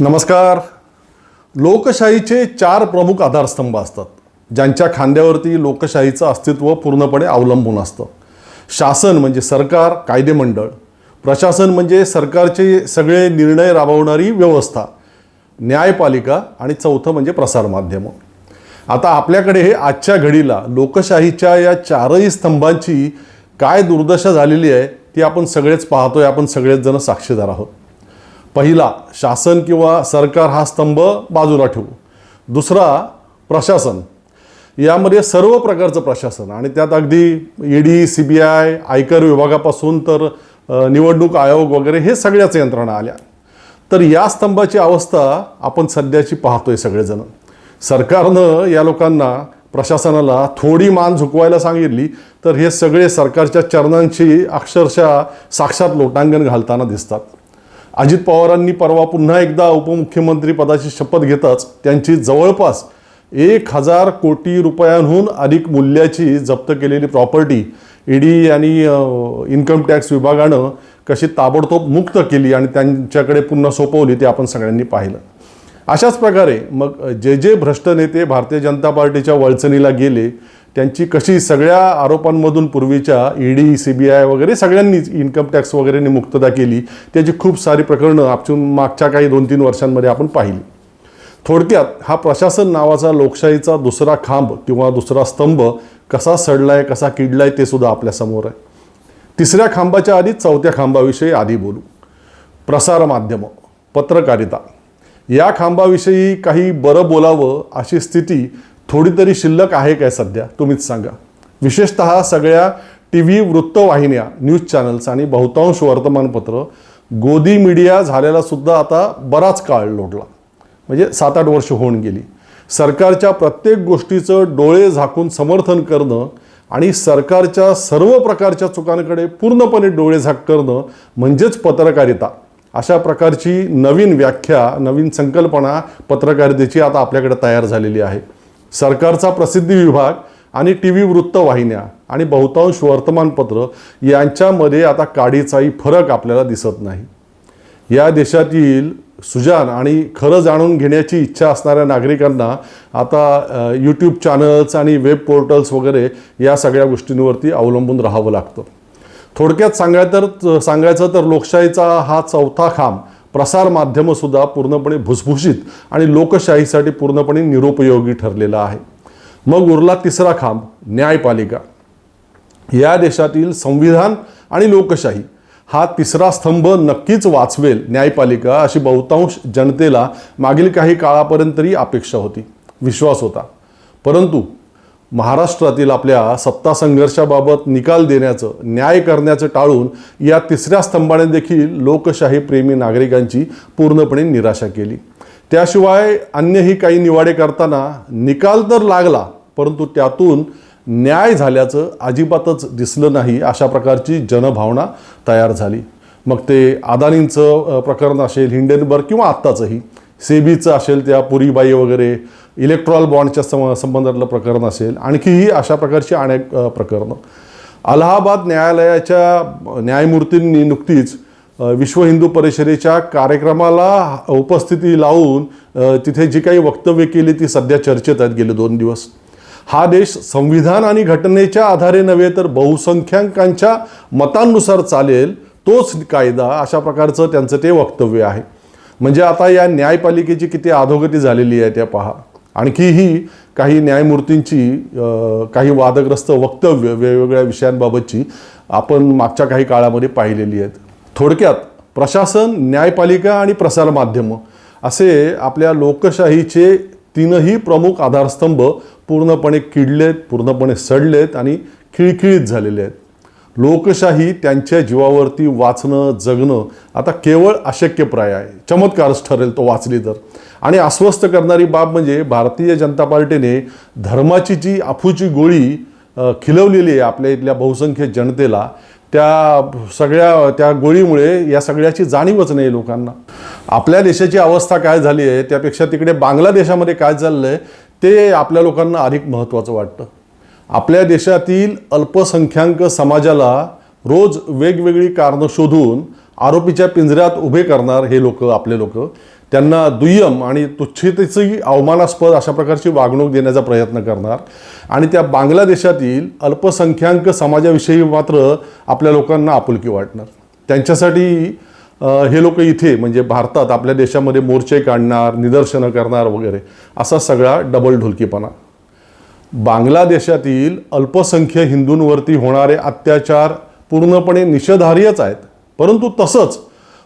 नमस्कार. लोकशाहीचे चार प्रमुख आधारस्तंभ असतात ज्यांच्या खांद्यावरती लोकशाहीचं अस्तित्व पूर्णपणे अवलंबून असतं. शासन म्हणजे सरकार कायदेमंडळ. प्रशासन म्हणजे सरकारचे सगळे निर्णय राबवणारी व्यवस्था. न्यायपालिका आणि चौथं म्हणजे प्रसारमाध्यमं आता आपल्याकडे हे आजच्या घडीला लोकशाहीच्या या चारही स्तंभांची काय दुर्दशा झालेली आहे ती आपण सगळेच पाहतोय आपण सगळेच जण साक्षीदार आहोत. पहिला शासन किंवा सरकार हा स्तंभ बाजूला ठेवू. दुसरा प्रशासन. यामध्ये सर्व प्रकारचं प्रशासन आणि त्यात अगदी ईडी सी बी आय आयकर विभागापासून तर निवडणूक आयोग वगैरे हे सगळ्याच यंत्रणा आल्या. तर या स्तंभाची अवस्था आपण सध्याची पाहतोय सगळेजण. सरकारनं या लोकांना प्रशासनाला थोडी मान झुकवायला सांगितली तर हे सगळे सरकारच्या चरणांची अक्षरशः साक्षात लोटांगण घालताना दिसतात. अजित पवारांनी परवा पुन्हा एकदा उपमुख्यमंत्री पदाची शपथ घेताच त्यांची जवळपास एक हजार कोटी रुपयांहून अधिक मूल्याची जप्त केलेली प्रॉपर्टी ईडी आणि इन्कम टॅक्स विभागानं कशी ताबडतोब मुक्त केली आणि त्यांच्याकडे पुन्हा सोपवली ते आपण सगळ्यांनी पाहिलं. अशाच प्रकारे मग जे जे भ्रष्ट नेते भारतीय जनता पार्टीच्या वळचणीला गेले त्यांची कशी सगळ्या आरोपांमधून पूर्वीच्या ईडी सी बी आय वगैरे सगळ्यांनीच इन्कम टॅक्स वगैरेने मुक्तता केली त्याची खूप सारी प्रकरणं आपण मागच्या काही दोन तीन वर्षांमध्ये आपण पाहिली. थोडक्यात हा प्रशासन नावाचा लोकशाहीचा दुसरा खांब किंवा दुसरा स्तंभ कसा सडलाय कसा किडलाय ते सुद्धा आपल्यासमोर आहे. तिसऱ्या खांबाच्या आधी चौथ्या खांबाविषयी आधी बोलू. प्रसारमाध्यमं पत्रकारिता. या खांबाविषयी काही बरं बोलावं अशी स्थिती थोडी तरी शिल्लक आहे काय सध्या? तुम्हीच सांगा. विशेषत सगळ्या टी व्ही वृत्तवाहिन्या न्यूज चॅनल्स आणि बहुतांश वर्तमानपत्र गोदी मीडिया झालेला सुद्धा आता बराच काळ लोटला. म्हणजे सात आठ वर्ष होऊन गेली. सरकारच्या प्रत्येक गोष्टीचं डोळे झाकून समर्थन करणं आणि सरकारच्या सर्व प्रकारच्या चुकांकडे पूर्णपणे डोळे झाक करणं म्हणजेच पत्रकारिता. अशा प्रकारची नवीन व्याख्या नवीन संकल्पना पत्रकारितेची आता आपल्याकडे तयार झालेली आहे. सरकारचा प्रसिद्धी विभाग आणि टी व्ही वृत्तवाहिन्या आणि बहुतांश वर्तमानपत्र यांच्यामध्ये आता काडीचाही फरक आपल्याला दिसत नाही. या देशातील सुजान आणि खरं जाणून घेण्याची इच्छा असणाऱ्या नागरिकांना आता यूट्यूब चॅनल्स आणि वेब पोर्टल्स वगैरे या सगळ्या गोष्टींवरती अवलंबून राहावं लागतं. थोडक्यात सांगाय तर सांगायचं तर लोकशाहीचा हा चौथा खांब प्रसार माध्यमंसुद्धा पूर्णपणे भुसभुशीत आणि लोकशाहीसाठी पूर्णपणे निरुपयोगी ठरलेला आहे. मग उरला तिसरा खांब न्यायपालिका. या देशातील संविधान आणि लोकशाही हा तिसरा स्तंभ नक्कीच वाचवेल न्यायपालिका अशी बहुतांश जनतेला मागील काही काळापर्यंत तरी अपेक्षा होती. विश्वास होता. परंतु महाराष्ट्रातील आपल्या सत्ता संघर्षाबाबत निकाल देण्याचं न्याय करण्याचं टाळून या तिसऱ्या स्तंभाने देखील लोकशाही प्रेमी नागरिकांची पूर्णपणे निराशा केली. त्याशिवाय अन्यही काही निवाडे करताना निकाल तर लागला परंतु त्यातून न्याय झाल्याचं अजिबातच दिसलं नाही अशा प्रकारची जनभावना तयार झाली. मग ते अदानींचं प्रकरण असेल हिंडेनबर्ग किंवा आत्ताचंही सेबीचं असेल त्या पुरीबाई वगैरे इलेक्ट्रॉल बॉन्डच्या सम संबंधातलं प्रकरण असेल आणखीही अशा प्रकारची अनेक प्रकरणं. अलाहाबाद न्यायालयाच्या न्यायमूर्तींनी नुकतीच विश्व हिंदू परिषदेच्या कार्यक्रमाला उपस्थिती लावून तिथे जी काही वक्तव्य केली ती सध्या चर्चेत आहेत गेले दोन दिवस. हा देश संविधान आणि घटनेच्या आधारे नव्हे तर बहुसंख्याकांच्या मतांनुसार चालेल तोच कायदा अशा प्रकारचं त्यांचं ते वक्तव्य आहे. म्हणजे आता या न्यायपालिकेची किती अधोगती झालेली आहे त्या पहा. आणखीही काही न्यायमूर्तींची काही वादग्रस्त वक्तव्य वेगवेगळ्या विषयांबाबतची आपण मागच्या काही काळामध्ये पाहिलेली आहेत. थोडक्यात प्रशासन न्यायपालिका आणि प्रसारमाध्यमं असे आपल्या लोकशाहीचे तीनही प्रमुख आधारस्तंभ पूर्णपणे किडलेत पूर्णपणे सडलेत आणि खिळखिळीत झालेले आहेत. लोकशाही त्यांच्या जीवावरती वाचणं जगणं आता केवळ अशक्यप्राय आहे. चमत्कारच ठरेल तो वाचली तर. आणि अस्वस्थ करणारी बाब म्हणजे भारतीय जनता पार्टीने धर्माची जी अफूची गोळी खिलवलेली आहे आपल्या इथल्या बहुसंख्य जनतेला त्या सगळ्या त्या गोळीमुळे या सगळ्याची जाणीवच नाही लोकांना. आपल्या देशाची अवस्था काय झाली आहे त्यापेक्षा तिकडे बांगलादेशामध्ये काय चाललं आहे ते आपल्या लोकांना अधिक महत्त्वाचं वाटतं. आपल्या देशातील अल्पसंख्याक समाजाला रोज वेगवेगळी कारणं शोधून आरोपीच्या पिंजऱ्यात उभे करणार हे लोक आपले लोक. त्यांना दुय्यम आणि तुच्छतेची अवमानास्पद अशा प्रकारची वागणूक देण्याचा प्रयत्न करणार. आणि त्या बांगलादेशातील अल्पसंख्याक समाजाविषयी मात्र आपल्या लोकांना आपुलकी वाटणार. त्यांच्यासाठी हे लोक इथे म्हणजे भारतात आपल्या देशामध्ये मोर्चे काढणार निदर्शनं करणार वगैरे असा सगळा डबल ढोलकीपणा बांगलादेशातील अल्पसंख्य हिंदूंवरती होणारे अत्याचार पूर्णपणे निषेधार्हच आहेत. परंतु तसंच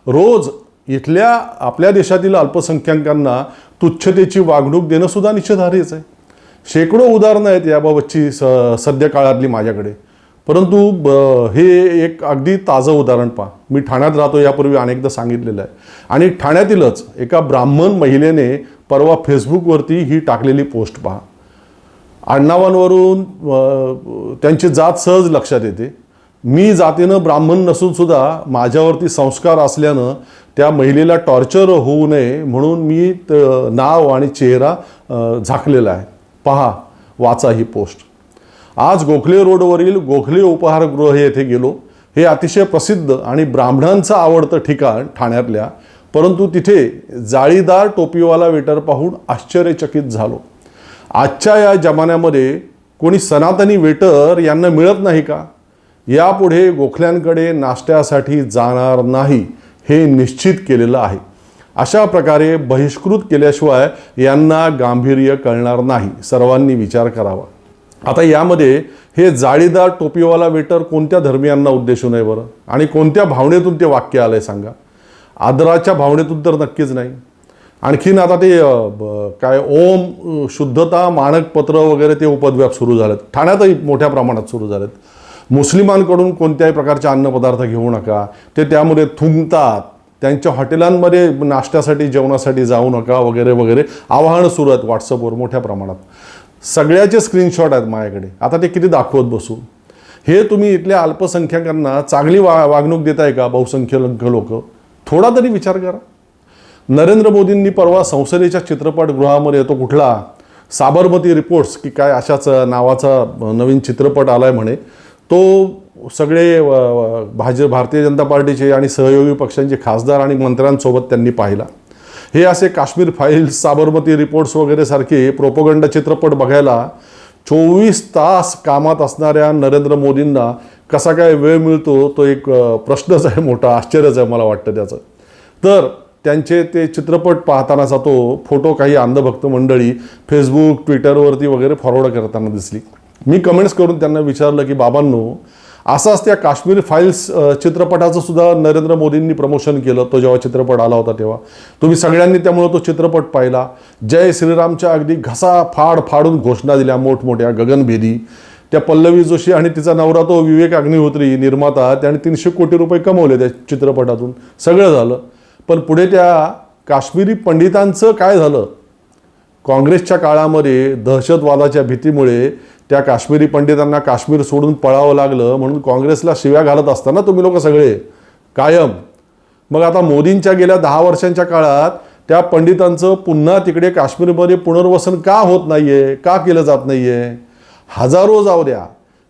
रोज इथल्या आपल्या देशातील अल्पसंख्याकांना तुच्छतेची वागणूक देणं सुद्धा निषेधार्हच आहे. शेकडो उदाहरणं आहेत याबाबतची स सध्या काळातली माझ्याकडे. परंतु ब हे एक अगदी ताजं उदाहरण पहा. मी ठाण्यात राहतो यापूर्वी अनेकदा सांगितलेलं आहे. आणि ठाण्यातीलच एका ब्राह्मण महिलेने परवा फेसबुकवरती ही टाकलेली पोस्ट पहा. आडनावांवरून त्यांची जात सहज लक्षात येते. मी जातीनं ब्राह्मण नसून सुद्धा माझ्यावरती संस्कार असल्यानं त्या महिलेला टॉर्चर होऊ नये म्हणून मी त- नाव आणि चेहरा झाकलेला आहे. पहा वाचा ही पोस्ट. आज गोखले रोडवरील गोखले उपहारगृह येथे गेलो. हे अतिशय प्रसिद्ध आणि ब्राह्मणांचं आवडतं ठिकाण ठाण्यातल्या परंतु तिथे जाळीदार टोपीवाला वेटर पाहून आश्चर्यचकित झालो. आजच्या या जमान्यामध्ये कोणी सनातनी वेटर यांना मिळत नाही का? यापुढे गोखल्यांकडे नाश्त्यासाठी जाणार नाही हे निश्चित केलेलं आहे. अशा प्रकारे बहिष्कृत केल्याशिवाय यांना गांभीर्य कळणार नाही. सर्वांनी विचार करावा. आता यामध्ये हे जाळीदार टोपीवाला वेटर कोणत्या धर्मियांना उद्देशून आहे बरं? आणि कोणत्या भावनेतून ते वाक्य आलं आहे सांगा. आदराच्या भावनेतून तर नक्कीच नाही. आणखीन आता ते ब- काय ओम शुद्धता मानकपत्र वगैरे ते उपद्व्याप सुरू झालेत. ठाण्यातही मोठ्या प्रमाणात सुरू झालेत. मुस्लिमांकडून कोणत्याही प्रकारचे अन्नपदार्थ घेऊ नका. ते त्यामध्ये थुंकतात. त्यांच्या हॉटेलांमध्ये नाश्त्यासाठी जेवणासाठी जाऊ नका वगैरे वगैरे. आवाहनं सुरू आहेत व्हॉट्सअपवर मोठ्या प्रमाणात. सगळ्याचे स्क्रीनशॉट आहेत माझ्याकडे. आता ते किती दाखवत बसू हे तुम्ही इथल्या अल्पसंख्याकांना चांगली वा वागणूक देताय का? बहुसंख्यक लोक? थोडा तरी विचार करा. नरेंद्र मोदींनी परवा संसदेच्या चित्रपटगृहामध्ये तो कुठला? साबरमती रिपोर्ट्स की काय अशाच नावाचा नवीन चित्रपट आलाय म्हणे. तो सगळे भाज भारतीय जनता पार्टीचे आणि सहयोगी पक्षांचे खासदार आणि मंत्र्यांसोबत त्यांनी पाहिला. हे असे काश्मीर फाईल्स साबरमती रिपोर्ट्स वगैरे सारखे प्रोपोगंडा चित्रपट बघायला चोवीस तास कामात असणाऱ्या नरेंद्र मोदींना कसा काय वेळ मिळतो तो एक प्रश्नच आहे मोठा आश्चर्यच आहे मला वाटतं त्याचं. तर त्यांचे ते चित्रपट पाहतानाचा तो फोटो काही अंधभक्त मंडळी फेसबुक ट्विटरवरती वगैरे फॉरवर्ड करताना दिसली. मी कमेंट्स करून त्यांना विचारलं की बाबांनो असाच त्या काश्मीर फाईल्स चित्रपटाचं सुद्धा नरेंद्र मोदींनी प्रमोशन केलं. तो जेव्हा चित्रपट आला होता तेव्हा. तुम्ही सगळ्यांनी त्यामुळे तो चित्रपट पाहिला. जय श्रीरामच्या अगदी घसा फाड फाडून घोषणा दिल्या मोठमोठ्या गगनभेदी. त्या पल्लवी जोशी आणि तिचा नवरा तो विवेक अग्निहोत्री निर्माता त्याने तीनशे कोटी रुपये कमवले त्या चित्रपटातून. सगळं झालं. पण पुढे त्या काश्मीरी पंडितांचं काय झालं? काँग्रेसच्या काळामध्ये दहशतवादाच्या भीतीमुळे त्या काश्मीरी पंडितांना काश्मीर सोडून पळावं लागलं म्हणून काँग्रेसला शिव्या घालत असताना तुम्ही लोक सगळे कायम. मग आता मोदींच्या गेल्या दहा वर्षांच्या काळात त्या पंडितांचं पुन्हा तिकडे काश्मीरमध्ये पुनर्वसन का होत नाही आहे का केलं जात नाही आहे हजारो जाऊ द्या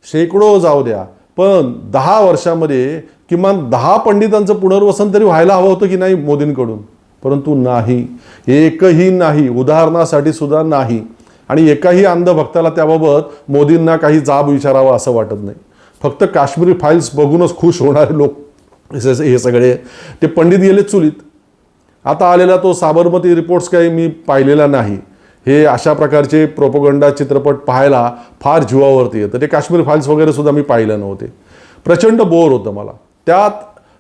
शेकडो जाऊ द्या पण दहा वर्षामध्ये किमान दहा पंडितांचं पुनर्वसन तरी व्हायला हवं होतं की नाही मोदींकडून? परंतु नाही एकही नाही उदाहरणासाठी सुद्धा नाही. आणि एकाही अंध भक्ताला त्याबाबत मोदींना काही जाब विचारावा असं वाटत नाही. फक्त काश्मीरी फाईल्स बघूनच खुश होणारे लोक हे हे सगळे ते पंडित गेले चुलीत. आता आलेला तो साबरमती रिपोर्ट्स काही मी पाहिलेला नाही. हे अशा प्रकारचे प्रोपोगंडा चित्रपट पाहायला फार जीवावरती येतं. ते काश्मीर फाईल्स वगैरे सुद्धा मी पाहिले नव्हते. प्रचंड बोर होतं मला. त्यात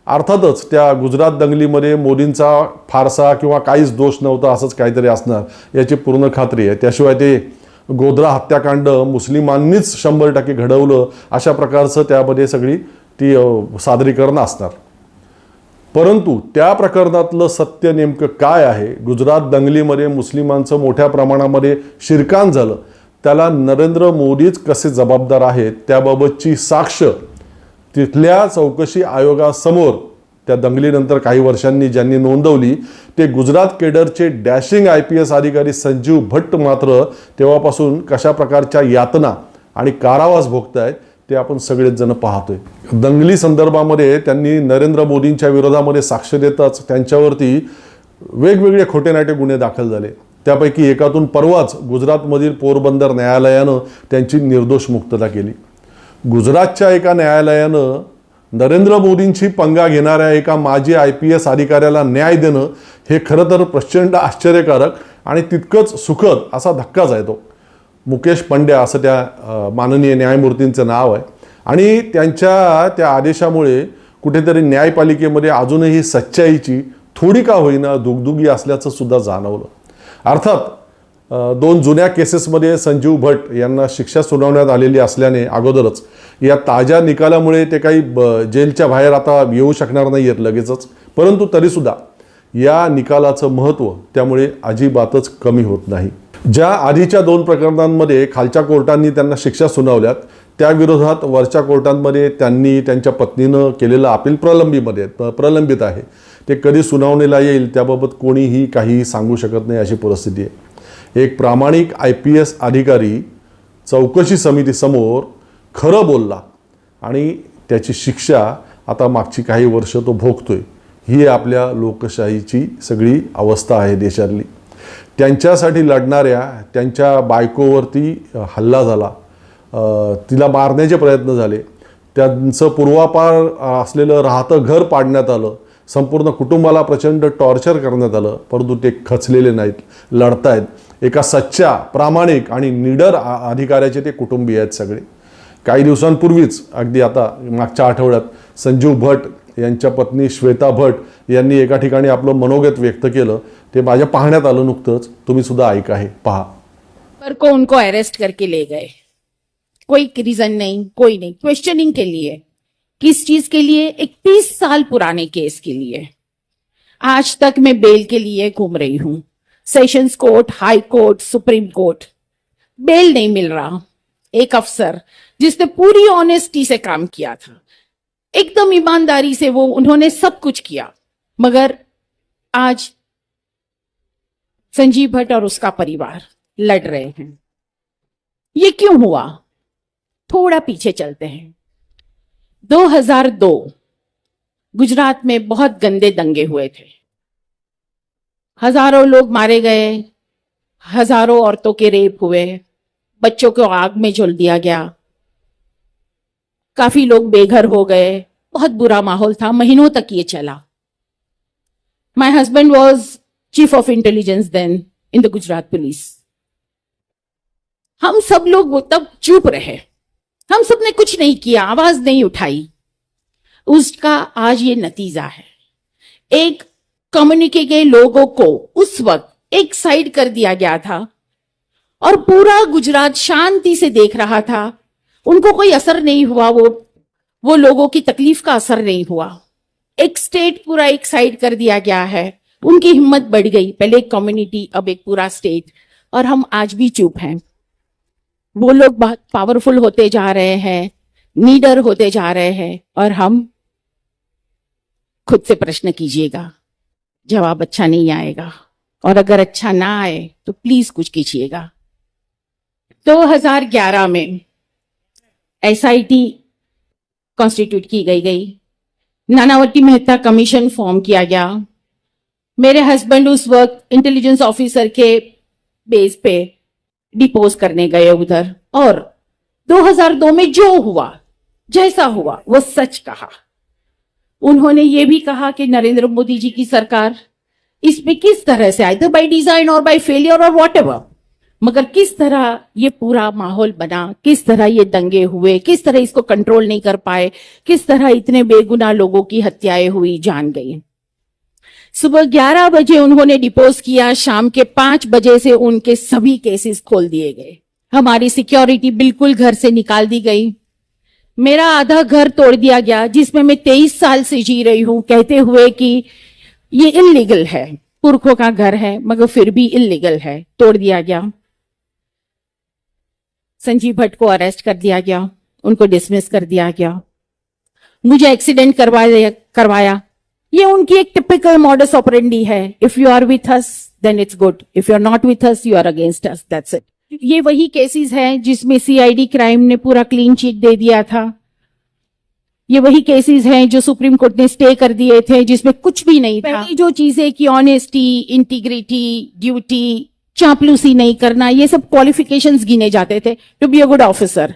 अर्थातच त्या गुजरात दंगलीमध्ये मोदींचा फारसा किंवा काहीच दोष नव्हता असंच काहीतरी असणार याची पूर्ण खात्री आहे. त्याशिवाय ते गोधरा हत्याकांड मुस्लिमांनीच शंभर टक्के घडवलं अशा प्रकारचं त्यामध्ये सगळी ती सादरीकरणं सादरीकरण असणार. परंतु त्या प्रकरणातलं सत्य नेमकं काय आहे? गुजरात दंगलीमध्ये मुस्लिमांचं मोठ्या प्रमाणामध्ये शिरकान झालं. त्याला नरेंद्र मोदीच कसे जबाबदार आहेत? त्याबाबतची साक्ष तिथल्या चौकशी आयोगासमोर त्या दंगलीनंतर काही वर्षांनी ज्यांनी नोंदवली ते गुजरात केडरचे डॅशिंग आय पी एस अधिकारी संजीव भट्ट मात्र तेव्हापासून कशा प्रकारच्या यातना आणि कारावास भोगतायत ते आपण सगळेच जण पाहतोय. दंगली संदर्भामध्ये त्यांनी नरेंद्र मोदींच्या विरोधामध्ये साक्ष देताच त्यांच्यावरती वेगवेगळे खोटेनाटे गुन्हे दाखल झाले. त्यापैकी एकातून परवाच गुजरातमधील पोरबंदर न्यायालयानं त्यांची निर्दोष मुक्तता केली. गुजरातच्या एका न्यायालयानं नरेंद्र मोदींची पंगा घेणाऱ्या एका माजी आय पी एस अधिकाऱ्याला न्याय देणं हे खरं तर प्रचंड आश्चर्यकारक आणि तितकंच सुखद असा धक्काच आहे तो. मुकेश पंड्या असं त्या माननीय न्यायमूर्तींचं नाव आहे. आणि त्यांच्या त्या आदेशामुळे कुठेतरी न्यायपालिकेमध्ये अजूनही सच्चाईची थोडी का होईना दुगदुगी असल्याचं सुद्धा जाणवलं. अर्थात दोन जुन्या केसेसमध्ये संजीव भट यांना शिक्षा सुनावण्यात आलेली असल्याने अगोदरच या ताज्या निकालामुळे ते काही ब- जेलच्या बाहेर आता येऊ शकणार नाही आहेत लगेचच. परंतु तरीसुद्धा या निकालाचं महत्त्व त्यामुळे अजिबातच कमी होत नाही. ज्या आधीच्या दोन प्रकरणांमध्ये खालच्या कोर्टांनी त्यांना शिक्षा सुनावल्यात त्या विरोधात वरच्या कोर्टांमध्ये त्यांनी त्यांच्या पत्नीनं केलेलं अपील प्रलंबीमध्ये प्रलंबित आहे. ते कधी सुनावणीला येईल त्याबाबत कोणीही काही सांगू शकत नाही अशी परिस्थिती आहे. एक प्रामाणिक आय पी एस अधिकारी चौकशी समितीसमोर खरं बोलला आणि त्याची शिक्षा आता मागची काही वर्ष तो भोगतोय. ही आपल्या लोकशाहीची सगळी अवस्था आहे देशातली. त्यांच्यासाठी लढणाऱ्या त्यांच्या बायकोवरती हल्ला झाला. तिला मारण्याचे प्रयत्न झाले. त्यांचं पूर्वापार असलेलं राहतं घर पाडण्यात आलं. संपूर्ण कुटुंबाला प्रचंड टॉर्चर करण्यात आलं परंतु ते खचलेले नाहीत लढतायत. एका सच्च्या प्रामाणिक आणि निडर अधिकाऱ्याचे ते कुटुंबीय आहेत सगळे. काही दिवसांपूर्वीच अगदी आता मागच्या आठवड्यात संजीव भट यांच्या पत्नी श्वेता भट यांनी एका ठिकाणी आपलं मनोगत व्यक्त केलं. ते माझ्या पाहण्यात आलं नुकतंच. तुम्ही सुद्धा ऐका आहे पहा. पर को उनको अरेस्ट करके ले गए? कोई रीजन नहीं कोई नहीं. क्वेश्चनिंग के लिए. किस चीज़ के लिए, इकतीस साल पुराने केस के लिए। आज तक मैं बेल के लिए घूम रही हूँ। Sessions court, high court, supreme court, bail नहीं मिल रहा। एक अफसर जिसने पूरी ऑनेस्टी से काम किया था। एकदम ईमानदारी से वो, उन्होंने सब कुछ किया। मगर आज संजीव भट्ट और उसका परिवार लड़ रहे हैं। ये क्यों हुआ? थोड़ा पीछे चलते हैं। 2002 गुजरात में बहुत गंदे दंगे हुए थे। हजारों लोग मारे गए हजारों औरतों के रेप हुए बच्चों को आग में झुल दिया गया। काफी लोग बेघर हो गए बहुत बुरा माहौल था महीनों तक ये चला। My husband was chief of intelligence then in the Gujarat police हम सब लोग वो तब चुप रहे। हम सबने कुछ नहीं किया, आवाज़ नहीं उठाई। उसका आज ये नतीजा है। एक कम्युनिटी के लोगों को उस वक्त एक साइड कर दिया गया था और पूरा गुजरात शांति से देख रहा था। उनको कोई असर नहीं हुआ, वो वो लोगों की तकलीफ़ का असर नहीं हुआ। एक स्टेट पूरा एक साइड कर दिया गया है। उनकी हिम्मत बढ़ गई, पहले एक कम्युनिटी, अब एक पूरा स्टेट। और हम आज भी चुप हैं। वो लोग बहुत पावरफुल होते जा रहे हैं नीडर होते जा रहे हैं, और हम खुद से प्रश्न कीजिएगा, जवाब अच्छा नहीं आएगा, और अगर अच्छा ना आए तो प्लीज़ कुछ कीजिएगा। 2011 में एसआईटी कॉन्स्टिट्यूट की गई गई। नानावती मेहता कमीशन फॉर्म किया गया। मेरे हस्बैंड उस वक्त इंटेलिजेंस ऑफिसर के बेस पे डिपोज करने गए उधर। और 2002 में जो हुआ, जैसा हुआ, वो सच कहा। उन्होंने ये भी कहा कि नरेंद्र मोदी जी की सरकार इसमें किस तरह से आइदर बाय डिज़ाइन और बाय फेलियर और वॉट मगर किस तरह ये पूरा माहौल बना, किस तरह ये दंगे हुए, किस तरह इसको कंट्रोल नहीं कर पाए, किस तरह इतने बेगुनाह लोगों की हत्याएँ हुई, जान गई। सुबह 11 बजे उन्होंने डिपोज किया, शाम के पाँच बजे से उनके सभी केसेस खोल दिए गए। हमारी सिक्योरिटी बिल्कुल घर से निकाल दी गई। मेरा आधा घर तोड़ दिया गया, जिसमें मैं तेईस साल से जी रही हूँ। कहते हुए कि ये इलीगल है। पुरखों का घर है, मगर फिर भी इलीगल है। तोड़ दिया गया। संजीव भट्ट को अरेस्ट कर दिया गया। उनको डिसमिस कर दिया गया। मुझे एक्सीडेंट करवाया करवाया। ये उनकी एक टिपिकल मॉडस ऑपरेंडी है. If you are with us then it's good if you are not with us you are against us that's it ये वही केसेस हैं जिसमें सीआईडी क्राइम ने पूरा क्लीन चिट दे दिया था. ये वही केसेस हैं जो सुप्रीम कोर्ट ने स्टे कर दिए थे जिसमें कुछ भी नहीं था. पहली जो चीजें कि ऑनेस्टी इंटीग्रिटी ड्यूटी चापलूसी नहीं करना ये सब क्वालिफिकेशंस गिने जाते थे. To be a good officer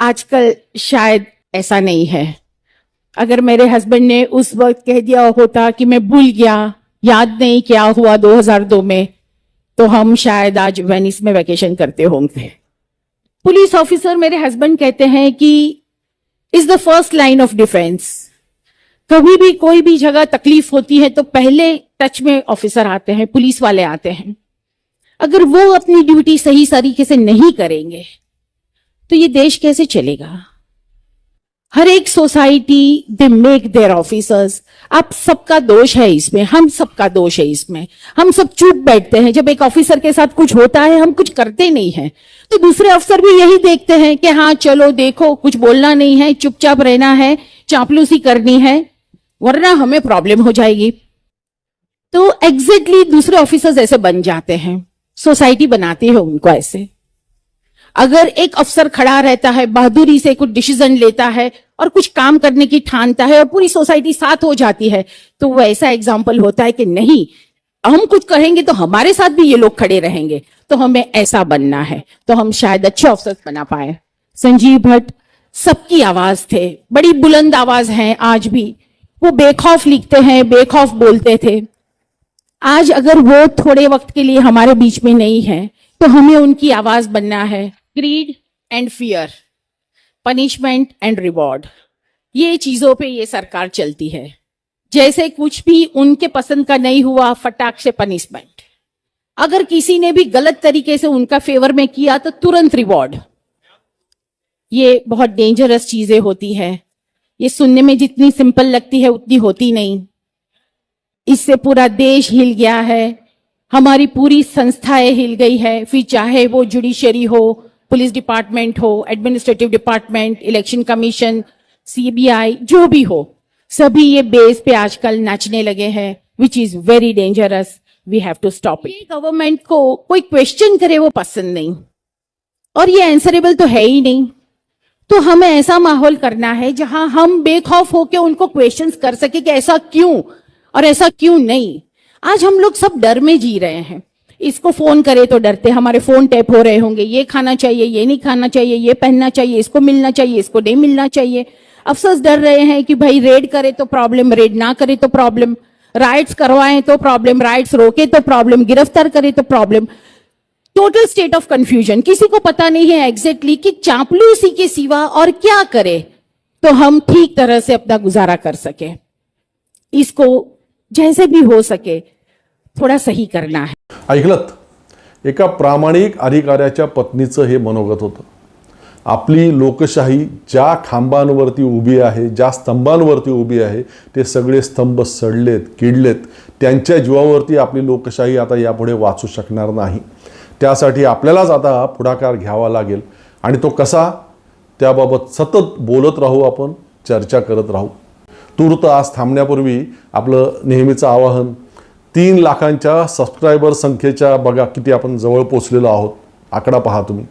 आजकल शायद ऐसा नहीं है. अगर मेरे हस्बैंड ने उस वक्त कह दिया होता कि मैं भूल गया, याद नहीं क्या हुआ 2002 में तो हम शायद आज वेनिस में वैकेशन करते होंगे। पुलिस ऑफिसर मेरे हस्बैंड कहते हैं कि is the first line of defence कभी भी कोई भी जगह तकलीफ़ होती है तो पहले टच में ऑफिसर आते हैं पुलिस वाले आते हैं। अगर वो अपनी ड्यूटी सही तरीके से नहीं करेंगे तो ये देश कैसे चलेगा? हर एक society they make their officers आप सबका दोष है इसमें, हम सबका दोष है इसमें। हम सब चुप बैठते हैं, जब एक ऑफिसर के साथ कुछ होता है, हम कुछ करते नहीं हैं। तो दूसरे अफसर भी यही देखते हैं कि हाँ चलो देखो, कुछ बोलना नहीं है, चुपचाप रहना है, चापलूसी करनी है, वरना हमें प्रॉब्लम हो जाएगी। तो एग्जैक्टली exactly दूसरे ऑफिसर्स ऐसे बन जाते हैं सोसाइटी बनाती है उनको ऐसे। अगर एक अफसर खड़ा रहता है, बहादुरी से कुछ डिसीज़न लेता है और कुछ काम करने की ठानता है और पूरी सोसाइटी साथ हो जाती है तो वो ऐसा एग्ज़ाम्पल होता है कि नहीं, हम कुछ कहेंगे तो हमारे साथ भी ये लोग खड़े रहेंगे। तो हमें ऐसा बनना है। तो हम शायद अच्छे अफसर बना पाए। संजीव भट्ट, सबकी आवाज़ थे। बड़ी बुलंद आवाज़ है आज भी। वो बेखौफ लिखते हैं बेखौफ बोलते थे। आज अगर वो थोड़े वक्त के लिए हमारे बीच में नहीं है तो हमें उनकी आवाज़ बनना है। Greed and fear punishment and reward ये चीज़ों पे ये सरकार चलती है। जैसे कुछ भी उनके पसंद का नहीं हुआ, फटाक से पनिशमेंट अगर किसी ने भी गलत तरीके से उनका फेवर में किया तो तुरंत रिवॉर्ड ये बहुत डेंजरस चीज़ें होती है। ये सुनने में जितनी सिंपल लगती है, उतनी होती नहीं। इससे पूरा देश हिल गया है। हमारी पूरी संस्थाएँ हिल गई है। फिर चाहे वो जुडिशरी हो पुलिस डिपार्टमेंट हो administrative department election commission CBI जो भी हो, सभी ये बेस पे आजकल नाचने लगे हैं which is very dangerous we have to stop it government को कोई क्वेश्चन करे वो पसंद नहीं। और ये आंसरेबल तो है ही नहीं। तो हमें ऐसा माहौल करना है जहाँ हम बेखौफ होकर उनको क्वेश्चंस कर सके कि ऐसा क्यों? और ऐसा क्यों नहीं? आज हम लोग सब डर में जी रहे हैं। इसको फ़ोन करे तो डरते, हमारे फ़ोन टैप हो रहे होंगे, ये खाना चाहिए, ये नहीं खाना चाहिए, ये पहनना चाहिए, इसको मिलना चाहिए, इसको नहीं मिलना चाहिए। अफसोस डर रहे हैं कि भाई रेड करे तो प्रॉब्लम रेड ना करे तो प्रॉब्लम राइट्स करवाएँ तो प्रॉब्लम राइट्स रोके तो प्रॉब्लम गिरफ़्तार करे तो problem total state of confusion किसी को पता नहीं है एग्जैक्टली exactly कि चापलूसी के सिवा और क्या करे तो हम ठीक तरह से अपना गुजारा कर सके। इसको जैसे भी हो सके थोड़ा सही करना है। ऐकलत एका प्रामाणिक अधिकाऱ्याच्या पत्नीचं हे मनोगत होतं. आपली लोकशाही ज्या खांबांवरती उभी आहे ज्या स्तंभांवरती उभी आहे ते सगळे स्तंभ सडलेत किडलेत. त्यांच्या जीवावरती आपली लोकशाही आता यापुढे वाचू शकणार नाही. त्यासाठी आपल्यालाच आता पुढाकार घ्यावा लागेल. आणि तो कसा? त्याबाबत सतत बोलत राहू आपण चर्चा करत राहू. तूर्त आज थांबण्यापूर्वी आपलं नेहमीचं आवाहन तीन लाखांच्या सबस्क्रायबर संख्येच्या बघा किती आपण जवळ पोचलेलो आहोत. आकडा पहा तुम्ही.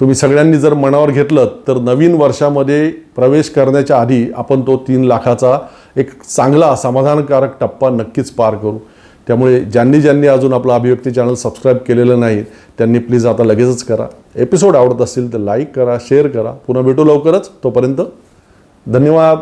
तुम्ही सगळ्यांनी जर मनावर घेतलं तर नवीन वर्षामध्ये प्रवेश करण्याच्या आधी आपण तो तीन लाखाचा एक चांगला समाधानकारक टप्पा नक्कीच पार करू. त्यामुळे ज्यांनी ज्यांनी अजून आपलं अभिव्यक्ती चॅनल सबस्क्राईब केलेलं नाही त्यांनी प्लीज आता लगेचच करा. एपिसोड आवडत असतील तर लाईक करा शेअर करा. पुन्हा भेटू लवकरच. तोपर्यंत धन्यवाद.